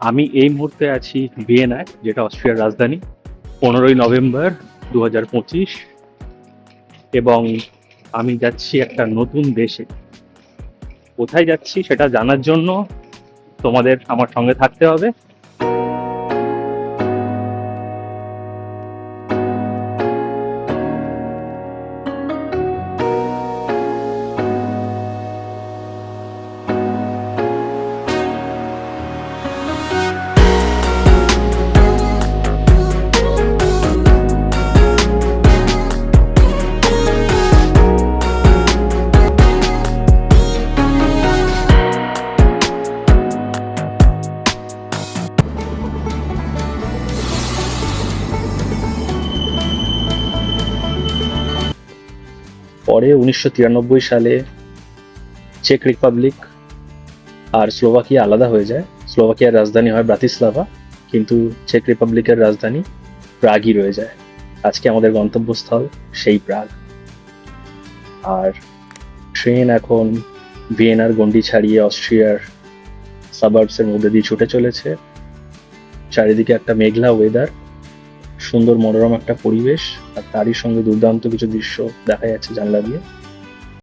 আমি এই মুহূর্তে আছি ভিয়েনায়, যেটা অস্ট্রিয়ার রাজধানী, পনেরোই নভেম্বর দু হাজার পঁচিশ। এবং আমি যাচ্ছি একটা নতুন দেশে। কোথায় যাচ্ছি সেটা জানার জন্য তোমাদের আমার সঙ্গে থাকতে হবে। পরে উনিশশো তিরানব্বই সালে চেক রিপাবলিক আর স্লোভাকিয়া আলাদা হয়ে যায়। স্লোভাকিয়ার রাজধানী হয় ব্রাতিস্লাভা কিন্তু চেক রিপাবলিকের রাজধানী প্রাগই রয়ে যায়। আজকে আমাদের গন্তব্যস্থল সেই প্রাগ আর ট্রেন এখন ভিয়েনার গন্ডি ছাড়িয়ে অস্ট্রিয়ার সাবার্বসের মধ্যে দিয়ে ছুটে চলেছে। চারিদিকে একটা মেঘলা ওয়েদার সুন্দর মনোরম একটা পরিবেশ আর তারই সঙ্গে দুর্দান্ত কিছু দৃশ্য দেখা যাচ্ছে জানলা দিয়ে।